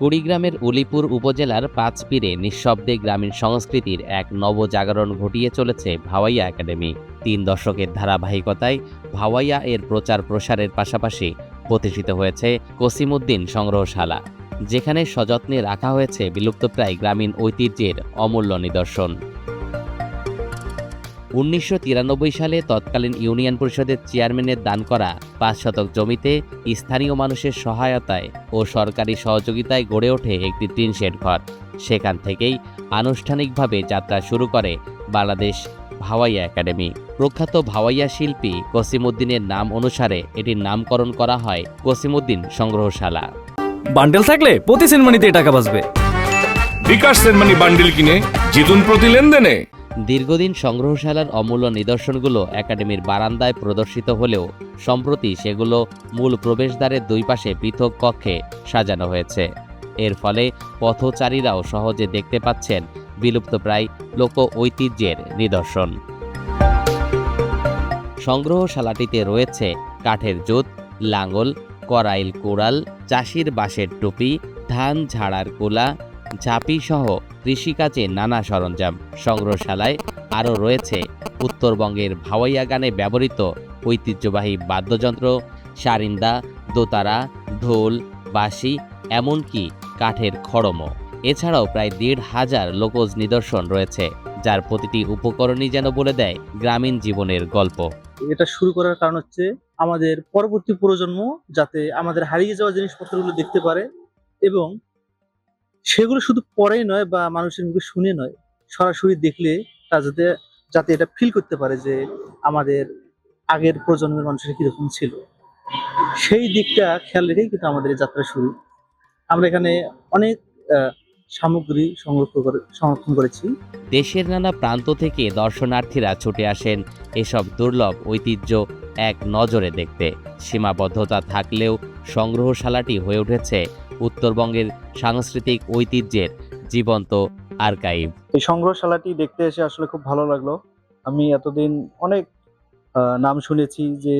কুড়িগ্রামের উলিপুর উপজেলার পাঁচপীরে নিঃশব্দে গ্রামীণ সংস্কৃতির এক নবজাগরণ ঘটিয়ে চলেছে ভাওয়াইয়া একাডেমি। তিন দশকের ধারাবাহিকতায় ভাওয়াইয়া এর প্রচার প্রসারের পাশাপাশি প্রতিষ্ঠিত হয়েছে কসিমুদ্দিন সংগ্রহশালা, যেখানে সযত্নে রাখা হয়েছে বিলুপ্তপ্রায় গ্রামীণ ঐতিহ্যের অমূল্য নিদর্শন। উনিশশো তিরানব্বই সালে তৎকালীন ইউনিয়ন পরিষদের চেয়ারম্যানের দান করা পাঁচ শতক জমিতে স্থানীয় মানুষের সহায়তায় ও সরকারি সহযোগিতায় গড়ে ওঠে একটি টিন শেড ঘর। সেখান থেকেই আনুষ্ঠানিকভাবে যাত্রা শুরু করে বাংলাদেশ ভাওয়াইয়া একাডেমি। প্রখ্যাত ভাওয়াইয়া শিল্পী কসিমুদ্দিনের নাম অনুসারে এটির নামকরণ করা হয় কসিমুদ্দিন সংগ্রহশালা। বান্ডেল থাকলে প্রতি সেনমানিতে টাকা বাঁচবে। বিকাশ সেনমানি বান্ডিল কিনে জিতুন প্রতি লেনদেনে। দীর্ঘদিন সংগ্রহশালার অমূল্য নিদর্শনগুলো একাডেমির বারান্দায় প্রদর্শিত হলেও, সম্প্রতি সেগুলো মূল প্রবেশদ্বারের দুই পাশে পৃথক কক্ষে সাজানো হয়েছে। এর ফলে পথচারীরাও সহজে দেখতে পাচ্ছেন বিলুপ্তপ্রায় লোক ঐতিহ্যের নিদর্শন। সংগ্রহশালাটিতে রয়েছে কাঠের জুত লাঙ্গল করাইল কোড়াল, চাষির বাঁশের টুপি, ধান ঝাড়ার কোলা ঝাঁপি সহ কৃষিকাজে নানা সরঞ্জাম সংগ্রহশালায় আরও রয়েছে উত্তরবঙ্গের ভাওয়াইয়া গানে ব্যবহৃত ঐতিহ্যবাহী বাদ্যযন্ত্র, সারিন্দা, দোতারা, ঢোল, বাঁশি, এমনকি কাঠের খড়মও এছাড়াও প্রায় দেড় হাজার লোকজ নিদর্শন রয়েছে, যার প্রতিটি উপকরণই যেন বলে দেয় গ্রামীণ জীবনের গল্প। এটা শুরু করার কারণ হচ্ছে আমাদের পরবর্তী প্রজন্ম যাতে আমাদের হারিয়ে যাওয়া জিনিসপত্রগুলো দেখতে পারে এবং সেগুলো শুধু পড়েই নয় বা মানুষের মুখে শুনে নয়, সরাসরি দেখলে তা যাতে যাতে এটা ফিল করতে পারে যে আমাদের আগের প্রজন্মের মানুষের কীরকম ছিল। সেই দিকটা খেয়াল রেখেই কিন্তু আমাদের যাত্রা শুরু। আমরা এখানে অনেক সামগ্রী সংরক্ষণ করে, সংরক্ষণ করেছি। দেশের নানা প্রান্ত থেকে দর্শনার্থীরা ছুটে আসেন এসব দুর্লভ ঐতিহ্য এক নজরে দেখতে। সীমাবদ্ধতা থাকলেও সংগ্রহশালাটি হয়ে উঠেছে উত্তরবঙ্গের সাংস্কৃতিক ঐতিহ্যের জীবন্ত আর্কাইভ। এই সংগ্রহশালাটি দেখতে এসে আসলে খুব ভালো লাগল। আমি এতদিন অনেক নাম শুনেছি যে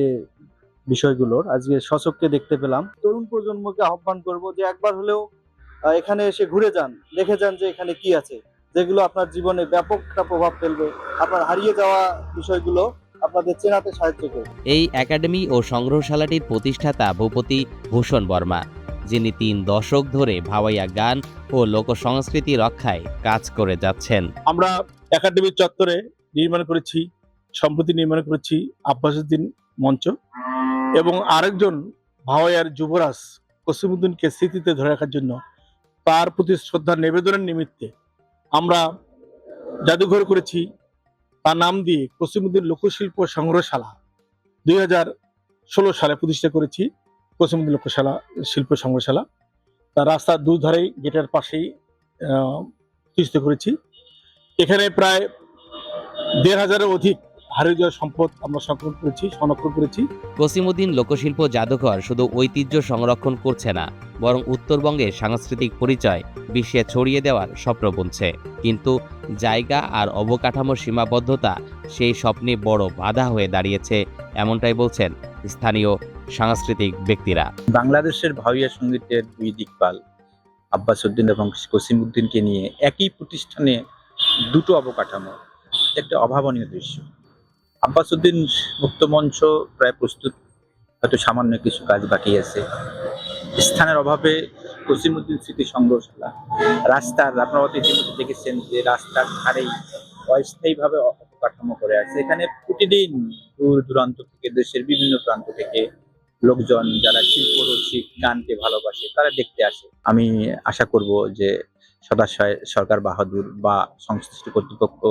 বিষয়গুলোর। আজকে সচককে দেখতে পেলাম। তরুণ প্রজন্মকে আহ্বান করব যে একবার হলেও এখানে এসে ঘুরে যান দেখে যান যে এখানে কি আছে যেগুলো আপনার জীবনে ব্যাপক একটা প্রভাব ফেলবে আপনার হারিয়ে যাওয়া বিষয়গুলো আপনাদের চেনাতে সাহায্য করবে। এই একাডেমি ও সংগ্রহশালাটির প্রতিষ্ঠাতা ভূপতি ভূষণ বর্মা। যিনি তিন দশক ধরে ভাওয়াইয়া গান ও লোকসংস্কৃতি রক্ষায় কাজ করে যাচ্ছেন। আমরা একাডেমির চত্বরে নির্মাণ করেছি, সম্প্রতি নির্মাণ করেছি আব্বাসুদ্দিন মঞ্চ এবং আরেকজন ভাওয়াইয়ার যুবরাজ কসিমুদ্দিনকে স্মৃতিতে ধরে রাখার জন্য তার প্রতি শ্রদ্ধা নিবেদনের নিমিত্তে আমরা জাদুঘর করেছি। তার নাম দিয়ে কসিমুদ্দিন লোকশিল্প সংগ্রহশালা দুই হাজার ষোলো সালে প্রতিষ্ঠা করেছি। কসিমুদ্দিন লোকশালা শিল্প সংগ্রহশালা। তার রাস্তার দুধারেই গেটের পাশেই আহ, করেছি। এখানে প্রায় দেড় হাজারের অধিক হারিয়ে সম্পদ আমরা সংরক্ষণ করেছি সংরক্ষণ করেছি। কসিমুদ্দিন লোকশিল্প জাদুঘর শুধু ঐতিহ্য সংরক্ষণ করছে না বরং উত্তরবঙ্গের সাংস্কৃতিক পরিচয় বিশ্বে ছড়িয়ে দেওয়ার স্বপ্ন বুনছে। কিন্তু জায়গা আর অবকাঠামোর সীমাবদ্ধতা সেই স্বপ্নে বড় বাধা হয়ে দাঁড়িয়েছে, এমনটাই বলছেন স্থানীয় সাংস্কৃতিক ব্যক্তিরা। বাংলাদেশের ভাওয়াইয়া সঙ্গীতের দুই দিকপাল, আব্বাস উদ্দিন এবং কসিমউদ্দিনকে নিয়ে একই প্রতিষ্ঠানে দুটো অবকাঠামো, একটা অভাবনীয় দৃশ্য। আব্বাস উদ্দিন মুক্ত মঞ্চ প্রায় প্রস্তুত, হয়তো সামান্য কিছু কাজ বাকি আছে। স্থানের অভাবে কসিমউদ্দিন স্মৃতি সংগ্রহশালা। রাস্তার আপনারা ইতিমধ্যে দেখেছেন যে রাস্তার ধারেই অস্থায়ীভাবে অবকাঠামো করে আছে। এখানে প্রতিদিন দূর দূরান্ত থেকে, দেশের বিভিন্ন প্রান্ত থেকে লোকজন, যারা শিল্প, রসিক, গানকে ভালোবাসে, তারা দেখতে আসে। আমি আশা করব যে সদাশয় সরকার বাহাদুর বা সংশ্লিষ্ট কর্তৃপক্ষ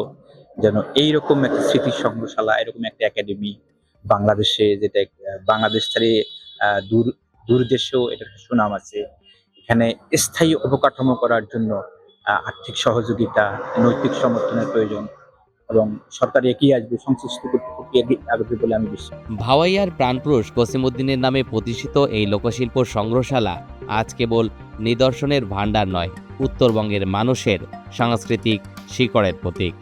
যেন এইরকম একটা স্মৃতি সংগ্রহশালা, এরকম একটা একাডেমি বাংলাদেশে যেটা, বাংলাদেশ ছাড়িয়ে দূর দূর দেশেও এটার সুনাম আছে। এখানে স্থায়ী অবকাঠামো করার জন্য আর্থিক সহযোগিতা, নৈতিক সমর্থনের প্রয়োজন এবং সরকার এগিয়ে আসবে, সংশ্লিষ্ট কর্তৃপক্ষ বলে আমি বিশ্বাস ভাওয়াইয়ার প্রাণপুরুষ কসিমুদ্দিনের নামে প্রতিষ্ঠিত এই লোকশিল্প সংগ্রহশালা আজ কেবল নিদর্শনের ভাণ্ডার নয়, উত্তরবঙ্গের মানুষের সাংস্কৃতিক শিকড়ের প্রতীক।